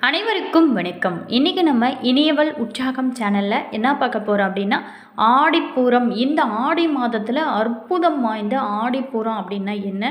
அனைவருக்கும் வணக்கம். இன்றைக்கி நம்ம இனியவள் உற்சாகம் சேனலில் என்ன பார்க்க போகிறோம் அப்படின்னா ஆடிப்பூரம். இந்த ஆடி மாதத்தில் அற்புதம் வாய்ந்த ஆடிப்பூரம் அப்படின்னா என்ன?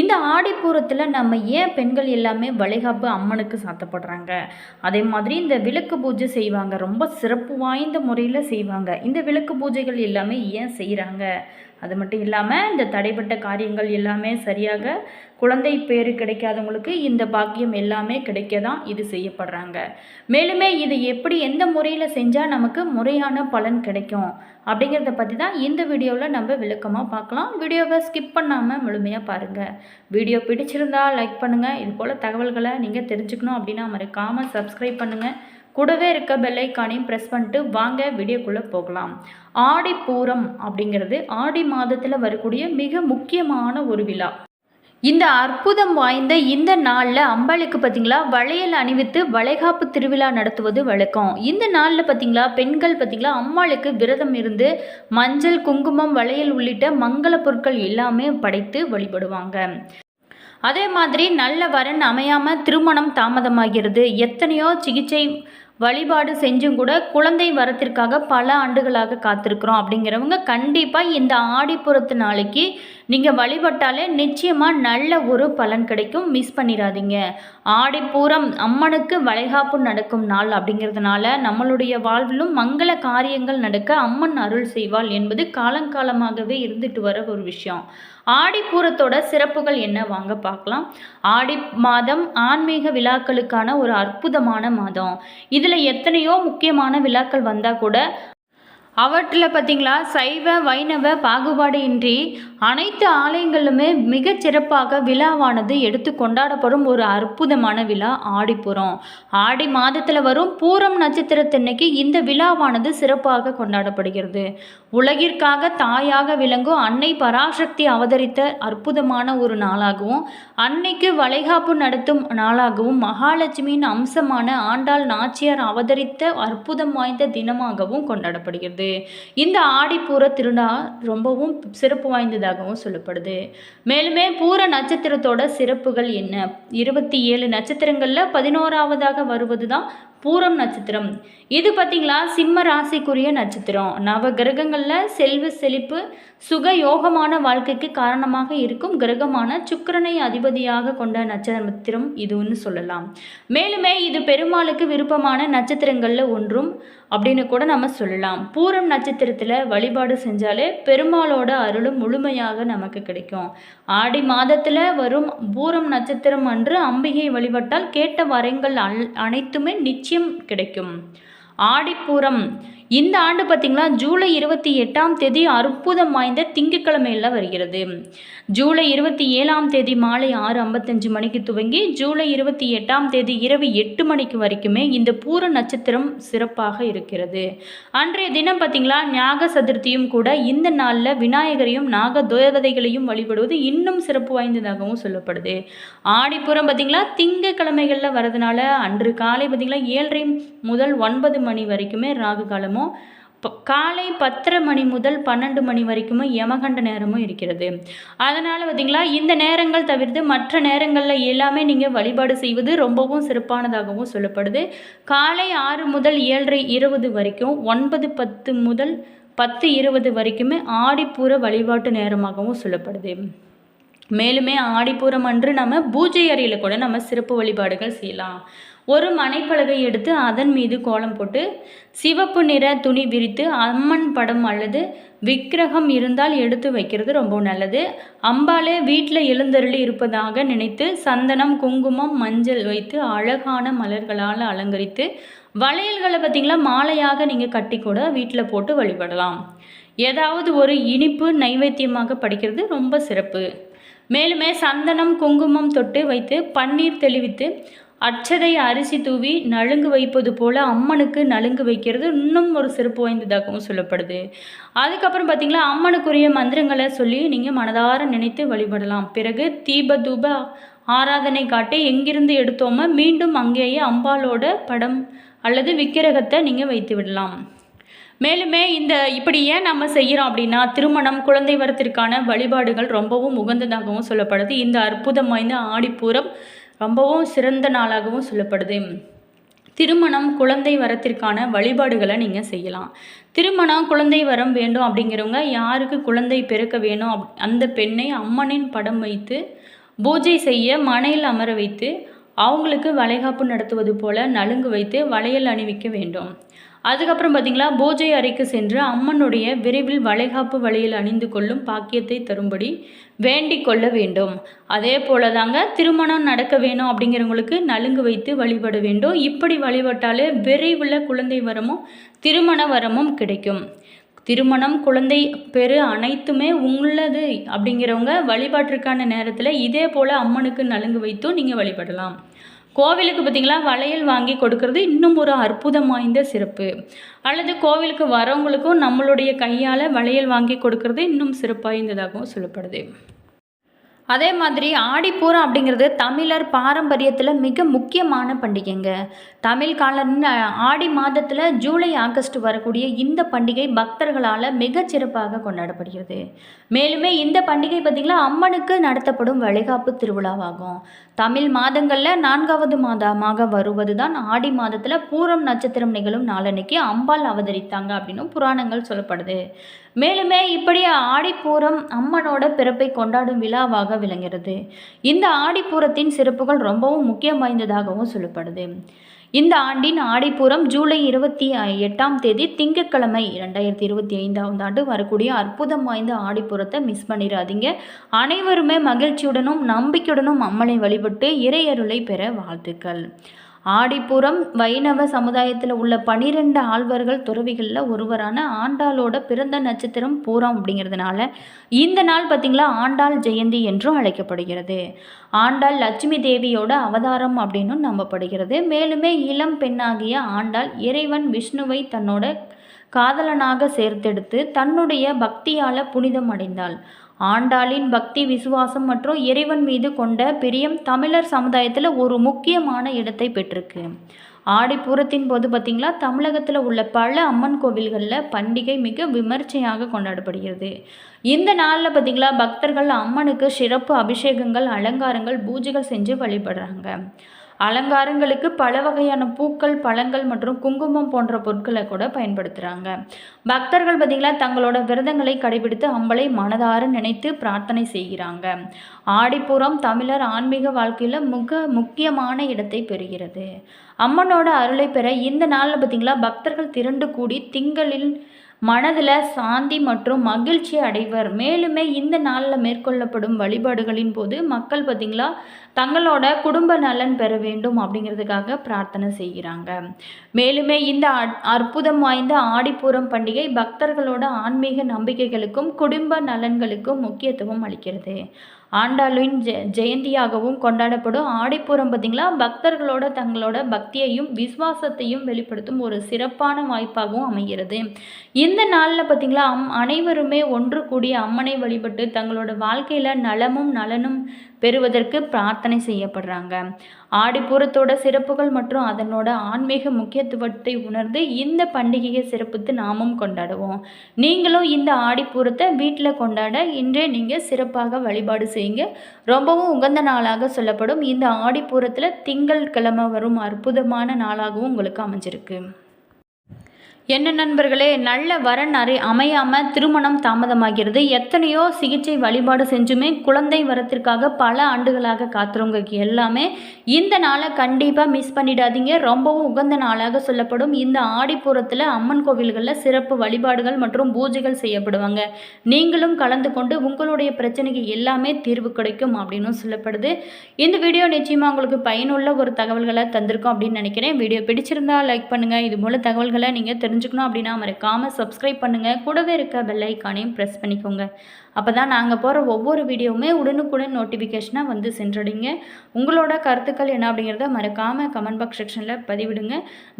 இந்த ஆடிப்பூரத்தில் நம்ம ஏன் பெண்கள் எல்லாமே வளைகாப்பு அம்மனுக்கு சாத்தப்படுறாங்க? அதே மாதிரி இந்த விளக்கு பூஜை செய்வாங்க. ரொம்ப சிறப்பு வாய்ந்த முறையில் செய்வாங்க. இந்த விளக்கு பூஜைகள் எல்லாமே ஏன் செய்கிறாங்க அது மட்டும் இல்லாமல் இந்த தடைப்பட்ட காரியங்கள் எல்லாமே சரியாக குழந்தை பேர் கிடைக்காதவங்களுக்கு இந்த பாக்கியம் எல்லாமே கிடைக்க தான் இது செய்யப்படுறாங்க. மேலுமே இது எப்படி எந்த முறையில் செஞ்சால் நமக்கு முறையான பலன் கிடைக்கும்? அப்படிங்கிறத பற்றி தான் இந்த வீடியோவில் நம்ம விளக்கமாக பார்க்கலாம். வீடியோவை ஸ்கிப் பண்ணாமல் முழுமையாக பாருங்கள் வீடியோ பிடிச்சிருந்தா லைக் பண்ணுங்கள் இது போல் தகவல்களை நீங்கள் தெரிஞ்சுக்கணும் அப்படின்னா மறக்காமல் சப்ஸ்கிரைப் பண்ணுங்கள் கூடவே இருக்க பெல்லைக்கானையும் ப்ரெஸ் பண்ணிட்டு வாங்க வீடியோக்குள்ளே போகலாம். ஆடி பூரம் அப்படிங்கிறது ஆடி மாதத்தில் வரக்கூடிய மிக முக்கியமான ஒரு விழா. இந்த அற்புதம் வாய்ந்த இந்த நாளில் அம்பாளுக்கு பார்த்தீங்களா வளையல் அணிவித்து வளைகாப்பு திருவிழா நடத்துவது வழக்கம். இந்த நாளில் பார்த்தீங்களா பெண்கள் பார்த்தீங்களா அம்பாளுக்கு விரதம் இருந்து மஞ்சள் குங்குமம் வளையல் உள்ளிட்ட மங்கள பொருட்கள் எல்லாமே படைத்து வழிபடுவாங்க. அதே மாதிரி நல்ல வரன் அமையாமல் திருமணம் தாமதமாகிறது. எத்தனையோ சிகிச்சை வழிபாடு செஞ்சும் கூட குழந்தை வரத்திற்காக பல ஆண்டுகளாக காத்திருக்கிறோம் அப்படிங்கிறவங்க கண்டிப்பாக இந்த ஆடிப்புறத்து நாளைக்கு நீங்கள் வழிபட்டாலே நிச்சயமாக நல்ல ஒரு பலன் கிடைக்கும். மிஸ் பண்ணிடாதீங்க ஆடிப்பூரம் அம்மனுக்கு வளைகாப்பு நடக்கும் நாள் அப்படிங்கிறதுனால நம்மளுடைய வாழ்விலும் மங்கள காரியங்கள் நடக்க அம்மன் அருள் செய்வாள் என்பது காலங்காலமாகவே இருந்துட்டு வர ஒரு விஷயம். ஆடிப்பூரத்தோட சிறப்புகள் என்ன வாங்க பார்க்கலாம். ஆடி மாதம் ஆன்மீக விழாக்களுக்கான ஒரு அற்புதமான மாதம். இதில் எத்தனையோ முக்கியமான விழாக்கள் வந்தால் கூட அவற்றில் பார்த்திங்களா சைவ வைணவ பாகுபாடு இன்றி அனைத்து ஆலயங்களிலுமே மிகச்சிறப்பாக விழாவானது எடுத்து கொண்டாடப்படும் ஒரு அற்புதமான விழா ஆடிப்புறம். ஆடி மாதத்தில் வரும் பூரம் நட்சத்திரத்தன்னைக்கு இந்த விழாவானது சிறப்பாக கொண்டாடப்படுகிறது. உலகிற்காக தாயாக விளங்கும் அன்னை பராசக்தி அவதரித்த அற்புதமான ஒரு நாளாகவும் அன்னைக்கு வளைகாப்பு நடத்தும் நாளாகவும் மகாலட்சுமியின் அம்சமான ஆண்டாள் நாச்சியார் அவதரித்த அற்புதம் வாய்ந்த தினமாகவும் கொண்டாடப்படுகிறது. இந்த ஆடிப்பூர திருநாள் ரொம்பவும் சிறப்பு வாய்ந்ததாகவும் சொல்லப்படுது. மேலுமே பூர நட்சத்திரத்தோட சிறப்புகள் என்ன? இருபத்தி ஏழு நட்சத்திரங்களில் பதினோராவதாக வருவது தான் பூரம் நட்சத்திரம். இது பார்த்திங்களா சிம்ம ராசிக்குரிய நட்சத்திரம். நவ கிரகங்களில் செல்வ செழிப்பு சுக யோகமான வாழ்க்கைக்கு காரணமாக இருக்கும் கிரகமான சுக்கரனை அதிபதியாக கொண்ட நட்சத்திரம் இதுன்னு சொல்லலாம். மேலுமே இது பெருமாளுக்கு விருப்பமான நட்சத்திரங்களில் ஒன்றும் அப்படின்னு கூட நம்ம சொல்லலாம். பூரம் நட்சத்திரத்தில் வழிபாடு செஞ்சாலே பெருமாளோட அருளும் முழுமையாக நமக்கு கிடைக்கும். ஆடி மாதத்தில் வரும் பூரம் நட்சத்திரம் அன்று அம்பிகை வழிபட்டால் கேட்ட வரங்கள் அல் அனைத்துமே நிச்சயம் கிடைக்கும். ஆடிப்பூரம் இந்த ஆண்டு பார்த்திங்களா ஜூலை இருபத்தி எட்டாம் தேதி அற்புதம் வாய்ந்த திங்கட்கிழமையில் வருகிறது. ஜூலை இருபத்தி ஏழாம் தேதி மாலை ஆறு ஐம்பத்தஞ்சு மணிக்கு துவங்கி ஜூலை இருபத்தி எட்டாம் தேதி இரவு எட்டு மணிக்கு வரைக்குமே இந்த பூர நட்சத்திரம் சிறப்பாக இருக்கிறது. அன்றைய தினம் பார்த்திங்களா ஞாக சதுர்த்தியும் கூட இந்த நாளில் விநாயகரையும் நாக தேவதைகளையும் வழிபடுவது இன்னும் சிறப்பு வாய்ந்ததாகவும் சொல்லப்படுது. ஆடிப்புறம் பார்த்திங்களா திங்கக்கிழமைகளில் வரதுனால அன்று காலை பார்த்திங்களா ஏழரை முதல் ஒன்பது மணி வரைக்குமே ராகு காலமும் நேரமும் காலை பத்தரை மணி முதல் பன்னெண்டு மணி வரைக்குமே யமகண்ட நேரமும் இருக்கிறது. அதனால் பார்த்திங்களா இந்த நேரங்கள் தவிர்த்து மற்ற நேரங்களில் எல்லாமே நீங்கள் வழிபாடு செய்வது ரொம்பவும் சிறப்பானதாகவும் சொல்லப்படுது. காலை ஆறு முதல் ஏழரை இருபது வரைக்கும் ஒன்பது பத்து முதல் பத்து இருபது வரைக்குமே ஆடிப்பூர வழிபாட்டு நேரமாகவும் சொல்லப்படுது. மேலுமே ஆடிப்பூரம் அன்று நம்ம பூஜை அறையில் கூட நம்ம சிறப்பு வழிபாடுகள் செய்யலாம். ஒரு மனைப்பலகை எடுத்து அதன் மீது கோலம் போட்டு சிவப்பு நிற துணி விரித்து அம்மன் படம் அல்லது விக்கிரகம் இருந்தால் எடுத்து வைக்கிறது ரொம்ப நல்லது. அம்பாலே வீட்டில் எழுந்தருளி இருப்பதாக நினைத்து சந்தனம் குங்குமம் மஞ்சள் வைத்து அழகான மலர்களால் அலங்கரித்து வளையல்களை பார்த்திங்களா? மாலையாக நீங்கள் கட்டி கூட வீட்டில் போட்டு வழிபடலாம். ஏதாவது ஒரு இனிப்பு நைவேத்தியமாக படிக்கிறது ரொம்ப சிறப்பு. மேலுமே சந்தனம் குங்குமம் தொட்டு வைத்து பன்னீர் தெளிவித்து அச்சதை அரிசி தூவி நலுங்கு வைப்பது போல் அம்மனுக்கு நலுங்கு வைக்கிறது இன்னும் ஒரு சிறப்பு வாய்ந்ததாகவும் சொல்லப்படுது. அதுக்கப்புறம் பார்த்திங்களா அம்மனுக்குரிய மந்திரங்களை சொல்லி நீங்கள் மனதார நினைத்து வழிபடலாம். பிறகு தீப தூப ஆராதனை காட்டி எங்கிருந்து எடுத்தோமோ மீண்டும் அங்கேயே அம்பாலோட படம் அல்லது விக்கிரகத்தை நீங்கள் வைத்து விடலாம். மேலுமே இந்த இப்படி ஏன் நம்ம செய்கிறோம் அப்படின்னா திருமணம் குழந்தை வரத்திற்கான வழிபாடுகள் ரொம்பவும் உகந்ததாகவும் சொல்லப்படுது. இந்த அற்புதம் வாய்ந்த ஆடிப்பூரம் ரொம்பவும் சிறந்த நாளாகவும் சொல்லப்படுது. திருமணம் குழந்தை வரத்திற்கான வழிபாடுகளை நீங்கள் செய்யலாம். திருமணம் குழந்தை வரம் வேண்டும் அப்படிங்கிறவங்க யாருக்கு குழந்தை பிறக்க வேணும் அப் அந்த பெண்ணை அம்மனின் படம் வைத்து பூஜை செய்ய மனையில் அமர வைத்து அவங்களுக்கு வளைகாப்பு நடத்துவது போல நலுங்கு வைத்து வளையல் அணிவிக்க வேண்டும். அதுக்கப்புறம் பார்த்திங்களா பூஜை அறைக்கு சென்று அம்மனுடைய விரைவில் வளைகாப்பு வழியில் அணிந்து கொள்ளும் பாக்கியத்தை தரும்படி வேண்டிக் கொள்ள வேண்டும். அதே போல தாங்க திருமணம் நடக்க வேணும் அப்படிங்கிறவங்களுக்கு நலுங்கு வைத்து வழிபட வேண்டும். இப்படி வழிபட்டாலே விரைவில் குழந்தை வரமும் திருமண வரமும் கிடைக்கும். திருமணம் குழந்தை பெரு அனைத்துமே உள்ளது அப்படிங்கிறவங்க வழிபாட்டிற்கான நேரத்தில் இதே போல் அம்மனுக்கு நலுங்கு வைத்தும் நீங்கள் வழிபடலாம். கோவிலுக்கு பார்த்திங்களா வளையல் வாங்கி கொடுக்கறது இன்னும் ஒரு அற்புதம் வாய்ந்த சிறப்பு. அல்லது கோவிலுக்கு வரவங்களுக்கும் நம்மளுடைய கையால் வளையல் வாங்கி கொடுக்கறது இன்னும் சிறப்பாய்ந்ததாகவும் சொல்லப்படுது. அதே மாதிரி ஆடிப்பூரம் அப்படிங்கிறது தமிழர் பாரம்பரியத்தில் மிக முக்கியமான பண்டிகைங்க. தமிழ் காலன் ஆடி மாதத்தில் ஜூலை ஆகஸ்ட் வரக்கூடிய இந்த பண்டிகை பக்தர்களால் மிகச்சிறப்பாக கொண்டாடப்படுகிறது. மேலுமே இந்த பண்டிகை பார்த்திங்களா அம்மனுக்கு நடத்தப்படும் வளைகாப்பு திருவிழாவாகும். தமிழ் மாதங்களில் நான்காவது மாதமாக வருவது தான் ஆடி மாதத்தில் பூரம் நட்சத்திரம் நிகழும் நாளன்னைக்கு அம்பாள் அவதரித்தாங்க அப்படின்னு புராணங்கள் சொல்லப்படுது. மேலுமே இப்படி ஆடிப்பூரம் அம்மனோட பிறப்பை கொண்டாடும் விழாவாக விளங்குகிறது. இந்த ஆடிப்பூரத்தின் சிறப்புகள் ரொம்பவும் முக்கியம் வாய்ந்ததாகவும் சொல்லப்படுது. இந்த ஆண்டின் ஆடிப்பூரம் ஜூலை இருபத்தி எட்டாம் தேதி திங்கட்கிழமை ரெண்டாயிரத்தி இருபத்தி ஐந்தாவது ஆண்டு வரக்கூடிய அற்புதம் வாய்ந்த ஆடிப்புறத்தை மிஸ் பண்ணிடாதீங்க அனைவருமே மகிழ்ச்சியுடனும் நம்பிக்கையுடனும் அம்மனை வழிபட்டு இறையருளை பெற வாழ்த்துக்கள். ஆடிப்புறம் வைணவ சமுதாயத்தில் உள்ள பனிரெண்டு ஆழ்வர்கள் துறவிகளில் ஒருவரான ஆண்டாளோட பிறந்த நட்சத்திரம் பூரம் அப்படிங்கிறதுனால இந்த நாள் பார்த்திங்களா ஆண்டாள் ஜெயந்தி என்றும் அழைக்கப்படுகிறது. ஆண்டாள் லட்சுமி தேவியோட அவதாரம் அப்படின்னும் நம்பப்படுகிறது. மேலுமே இளம் பெண்ணாகிய ஆண்டாள் இறைவன் விஷ்ணுவை தன்னோட காதலனாக சேர்த்தெடுத்து தன்னுடைய பக்தியால் புனிதம் அடைந்தாள். ஆண்டாளின் பக்தி விசுவாசம் மற்றும் இறைவன் மீது கொண்ட பிரியம் தமிழர் சமுதாயத்தில் ஒரு முக்கியமான இடத்தை பெற்றிருக்கு. ஆடிப்பூரத்தின் போது பார்த்திங்களா தமிழகத்தில் உள்ள பல அம்மன் கோவில்களில் பண்டிகை மிக விமர்சையாக கொண்டாடப்படுகிறது. இந்த நாளில் பார்த்திங்களா பக்தர்கள் அம்மனுக்கு சிறப்பு அபிஷேகங்கள் அலங்காரங்கள் பூஜைகள் செஞ்சு வழிபடுறாங்க. அலங்காரங்களுக்கு பல வகையான பூக்கள் பழங்கள் மற்றும் குங்குமம் போன்ற பொருட்களை கூட பயன்படுத்துகிறாங்க பக்தர்கள் பார்த்திங்களா தங்களோட விரதங்களை கடைபிடித்து அம்பலை மனதார நினைத்து பிரார்த்தனை செய்கிறாங்க. ஆடிப்புறம் தமிழர் ஆன்மீக வாழ்க்கையில் மிக முக்கியமான இடத்தை பெறுகிறது. அம்மனோட அருளை பெற இந்த நாளில் பார்த்திங்களா பக்தர்கள் திரண்டு கூடி திங்களில் மனதில் சாந்தி மற்றும் மகிழ்ச்சி அடைவர். மேலுமே இந்த நாளில் மேற்கொள்ளப்படும் வழிபாடுகளின் போது மக்கள் பார்த்திங்களா தங்களோட குடும்ப நலன் பெற வேண்டும் அப்படிங்கிறதுக்காக பிரார்த்தனை செய்கிறாங்க. மேலுமே இந்த அற்புதம் வாய்ந்த ஆடிப்பூரம் பண்டிகை பக்தர்களோட ஆன்மீக நம்பிக்கைகளுக்கும் குடும்ப நலன்களுக்கும் முக்கியத்துவம் அளிக்கிறது. ஆண்டாளின் ஜெ ஜெயந்தியாகவும் கொண்டாடப்படும். ஆடிப்பூரம் பார்த்திங்களா? பக்தர்களோட தங்களோட பக்தியையும் விசுவாசத்தையும் வெளிப்படுத்தும் ஒரு சிறப்பான வாய்ப்பாகவும் அமைகிறது. இந்த நாளில் பார்த்திங்களா? அம் அனைவருமே ஒன்று கூடிய அம்மனை வழிபட்டு தங்களோட வாழ்க்கையில் நலமும் நலனும் பெறுவதற்கு பிரார்த்தனை செய்யப்படுறாங்க. ஆடிப்பூரத்தோட சிறப்புகள் மற்றும் அதனோட ஆன்மீக முக்கியத்துவத்தை உணர்ந்து இந்த பண்டிகையை சிறப்பித்து நாமும் கொண்டாடுவோம். நீங்களும் இந்த ஆடிப்பூரத்தை வீட்டில் கொண்டாட இன்றே நீங்கள் சிறப்பாக வழிபாடு செய்யுங்க. ரொம்பவும் உகந்த நாளாக சொல்லப்படும் இந்த ஆடிப்பூரத்தில் திங்கள் கிழமை வரும் அற்புதமான நாளாகவும் உங்களுக்கு அமைஞ்சிருக்கு. என்ன நண்பர்களே நல்ல வரன் அறை அமையாமல் திருமணம் தாமதமாகிறது. எத்தனையோ சிகிச்சை வழிபாடு செஞ்சுமே குழந்தை வரத்திற்காக பல ஆண்டுகளாக காத்துறவங்க எல்லாமே இந்த நாளை கண்டிப்பாக மிஸ் பண்ணிடாதீங்க. ரொம்பவும் உகந்த நாளாக சொல்லப்படும். இந்த ஆடிப்புறத்தில் அம்மன் கோவில்களில் சிறப்பு வழிபாடுகள் மற்றும் பூஜைகள் செய்யப்படுவாங்க. நீங்களும் கலந்து கொண்டு உங்களுடைய பிரச்சனைக்கு எல்லாமே தீர்வு கிடைக்கும் அப்படின்னு சொல்லப்படுது. இந்த வீடியோ நிச்சயமாக உங்களுக்கு பயனுள்ள ஒரு தகவல்களை தந்திருக்கோம் அப்படின்னு நினைக்கிறேன். வீடியோ பிடிச்சிருந்தா லைக் பண்ணுங்கள் இது போல் தகவல்களை நீங்கள் தெரிஞ்சு தெரிஞ்சுக்கணும் அப்படின்னா மறக்காமல் சப்ஸ்கிரைப் பண்ணுங்கள் கூடவே இருக்க பெல் ஐக்கானையும் ப்ரெஸ் பண்ணிக்கோங்க. அப்போ தான் நாங்கள் போகிற ஒவ்வொரு வீடியோவுமே உடனுக்குடன் நோட்டிஃபிகேஷனாக வந்து சென்றடைங்க. உங்களோட கருத்துக்கள் என்ன அப்படிங்கிறத மறக்காமல் கமெண்ட் பாக்ஸ் செக்ஷனில் பதிவிடுங்க.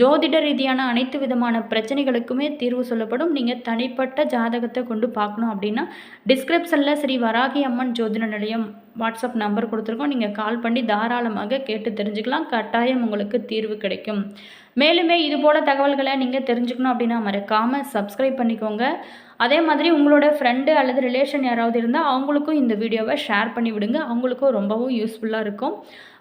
ஜோதிட ரீதியான அனைத்து விதமான பிரச்சனைகளுக்குமே தீர்வு சொல்லப்படும். நீங்கள் தனிப்பட்ட ஜாதகத்தை கொண்டு பார்க்கணும் அப்படின்னா டிஸ்கிரிப்ஷனில் ஸ்ரீ வராகி அம்மன் ஜோதிட நிலையம் வாட்ஸ்அப் நம்பர் கொடுத்துருக்கோம். நீங்கள் கால் பண்ணி தாராளமாக கேட்டு தெரிஞ்சுக்கலாம். கட்டாயம் உங்களுக்கு தீர்வு கிடைக்கும். மேலுமே இது போல் தகவல்களை நீங்கள் தெரிஞ்சுக்கணும் அப்படின்னா மறக்காமல் சப்ஸ்கிரைப் பண்ணிக்கோங்க. அதே மாதிரி உங்களோட ஃப்ரெண்டு அல்லது ரிலேஷன் யாராவது இருந்தால் அவங்களுக்கும் இந்த வீடியோவை ஷேர் பண்ணி விடுங்க. அவங்களுக்கும் ரொம்பவும் யூஸ்ஃபுல்லாக இருக்கும்.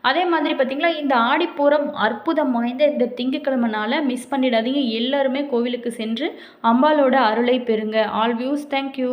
அதே மாதிரி பார்த்திங்களா இந்த ஆடிப்பூரம் அற்புதம் வாய்ந்த இந்த திங்கக்கிழமைனால மிஸ் பண்ணிடாதீங்க. எல்லாருமே கோவிலுக்கு சென்று அம்பாலோட அருளை பெறுங்க. All views thank you